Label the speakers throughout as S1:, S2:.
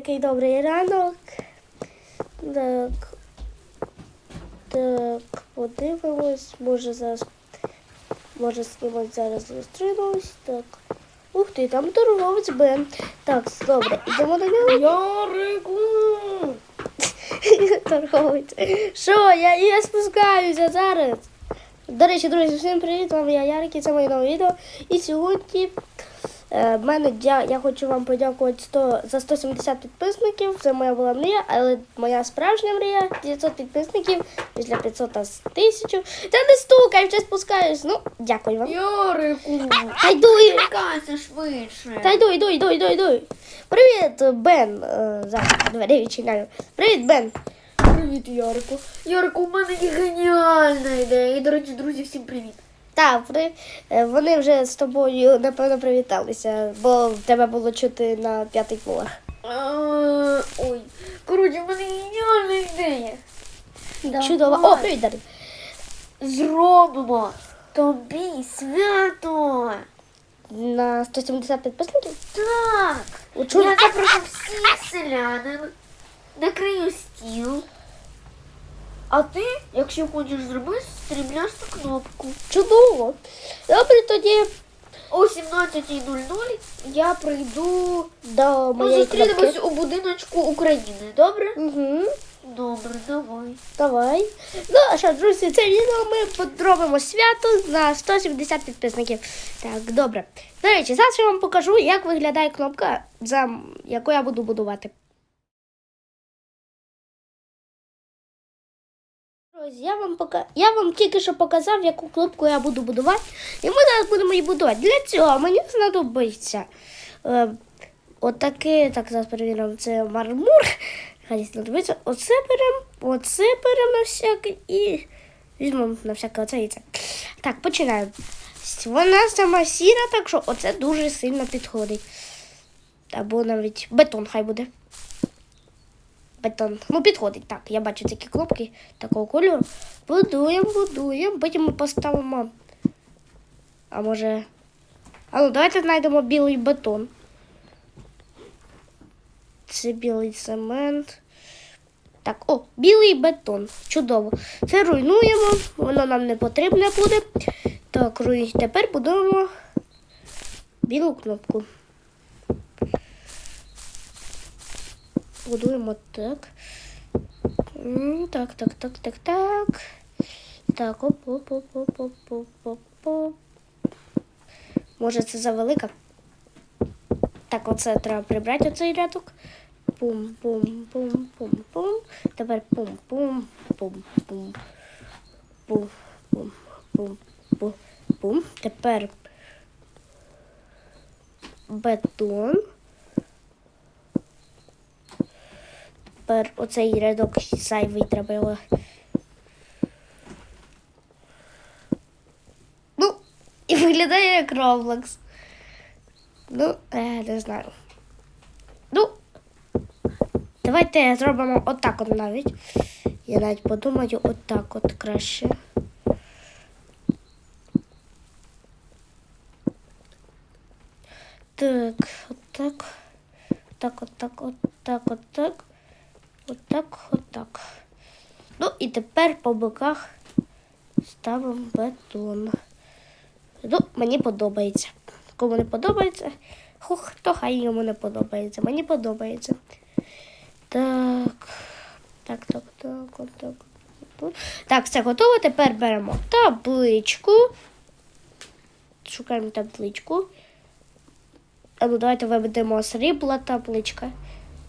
S1: який добрий ранок. Так. Так, подивимось. Може зараз. Може з кимось зараз зустрінусь. Так. Ух ти, там торговець Бен. Так, добре, йдемо до нього.
S2: Ярику!
S1: Торговець. Що, я, я спускаюся зараз. До речі, друзі, всім привіт! Вам я Ярик, і це моє нове відео. І сьогодні мене я, я хочу вам подякувати 100, за 170 підписників. Це моя була мрія, але моя справжня мрія 900 підписників після 500 та 1000. Та не стукай, вже спускаюсь. Ну, дякую вам.
S2: Ярику!
S1: Та йду, і-
S2: Чекайся швидше.
S1: та йду, йду, йду, йду, йду. Привіт, Бен. Е, Зараз двері відчиняю. Привіт, Бен.
S2: Привіт, Ярику. Ярику, у мене є геніальна ідея. І, до речі, друзі, всім привіт.
S1: Так, при... е, вони вже з тобою напевно привіталися, бо в тебе було чути на п'ятий поверх.
S2: Ой, коротше, в мене геніальна ідея.
S1: Чудово. О, привіт, Дарин.
S2: Зробимо тобі свято.
S1: На 170 підписників?
S2: Так.
S1: У чому?
S2: Я запрошу всіх селянин, накрию стіл. А ти, якщо хочеш зробити, стрімляш на кнопку.
S1: Чудово. Добре, тоді
S2: О 17.00 я прийду.
S1: до
S2: Ми
S1: моєї
S2: зустрінемось
S1: кнопки.
S2: у будиночку України, добре?
S1: Угу.
S2: Добре, давай.
S1: Давай. Ну, а що, друзі, це відео ми зробимо свято на 170 підписників. Так, добре. До речі, зараз я вам покажу, як виглядає кнопка, за яку я буду будувати. Друзі, я вам пока... я вам тільки що показав, яку кнопку я буду будувати. І ми зараз будемо її будувати. Для цього мені знадобиться е, отаке, так зараз перевіримо, це мармур. Хай знадобиться. Оце беремо, оце беремо на всяке і візьмемо на всяке оце і це. Так, починаємо. Вона сама сіра, так що оце дуже сильно підходить. Або навіть бетон хай буде. Бетон. Ну, підходить. Так, я бачу такі кнопки такого кольору. Будуємо, будуємо, потім ми поставимо. А може. А ну, давайте знайдемо білий бетон. Це білий цемент. Так, о, білий бетон. Чудово. Це руйнуємо, воно нам не потрібне буде. Так, руй. Тепер будуємо білу кнопку. Будуємо так. Так, так, так, так, так. Так, оп, оп, оп, оп, оп, оп, оп. Може, це завелика? Так, оце треба прибрати оцей рядок. Пум, пум, пум, пум, пум. Тепер пум, пум, пум, пум. Пум, пум, пум, пум, пум. Тепер бетон. Тепер оцей рядок зайвий треба. Ну, і виглядає як Roblox. Ну, е, не знаю. Ну, давайте зробимо отак от навіть. Я навіть подумаю отак от краще. Так, отак. Так, отак, отак, отак. Отак, отак. Ну і тепер по боках ставимо бетон. Ну, мені подобається. Кому не подобається, хух, то хай йому не подобається. Мені подобається. Так. Так, так, так, отак. Так, все готово. Тепер беремо табличку. Шукаємо табличку. А ну давайте виведемо срібла табличка.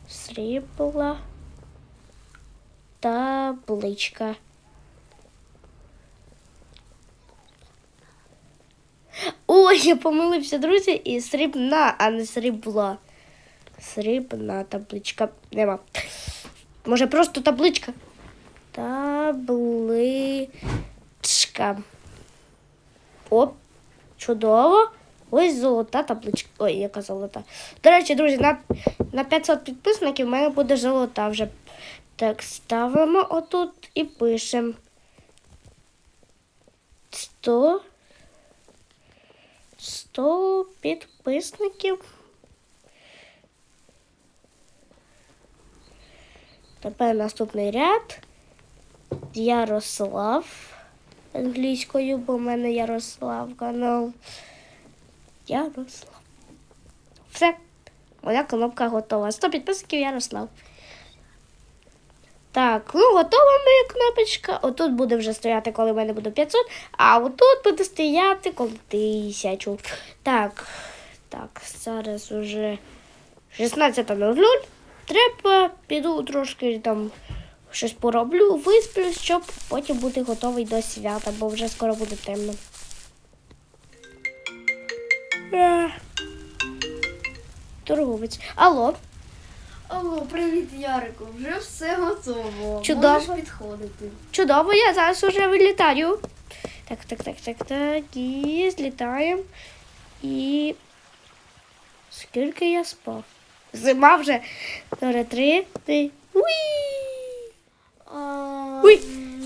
S1: Срібла табличка. Ой, я помилився, друзі, і срібна, а не срібла. Срібна табличка. Нема. Може, просто табличка? Табличка. Оп, чудово. Ось золота табличка. Ой, яка золота. До речі, друзі, на, на 500 підписників в мене буде золота вже. Так, ставимо отут і пишемо. 100 100 підписників. Тепер наступний ряд. Ярослав англійською, бо в мене Ярослав канал. Ярослав. Все. Моя кнопка готова. 100 підписників Ярослав. Так, ну готова моя кнопочка. Отут буде вже стояти, коли в мене буде 500, а отут буде стояти коли 1000. Так, так, зараз уже 16.00. Треба піду трошки там щось пороблю, висплю, щоб потім бути готовий до свята, бо вже скоро буде темно. Торговець. Алло,
S2: Алло, привіт, Ярику. Вже все готово.
S1: Чудово.
S2: Можеш підходити.
S1: чудово, я зараз уже вилітаю. Так, так, так, так, так. І злітаємо. І. Скільки я спав? Зима вже. Добре, три, три. Уї!
S2: А,
S1: Ой.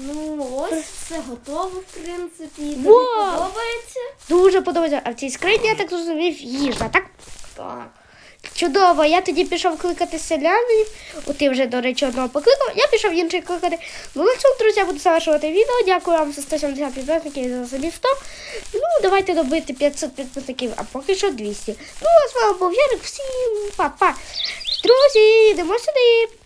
S2: Ну, ось все готово, в принципі. Тобі
S1: Вау.
S2: подобається?
S1: Дуже подобається. А в цій скрині, я так зрозумів, їжа, так?
S2: Так.
S1: Чудово, я тоді пішов кликати селянів. О, ти вже, до речі, одного покликав, я пішов інший кликати. Ну, на цьому, друзі, я буду завершувати відео. Дякую вам за 170 підписників і за собі 100. Ну, давайте добити 500 підписників, а поки що 200. Ну, а з вами був Ярик, всім па-па. Друзі, йдемо сюди.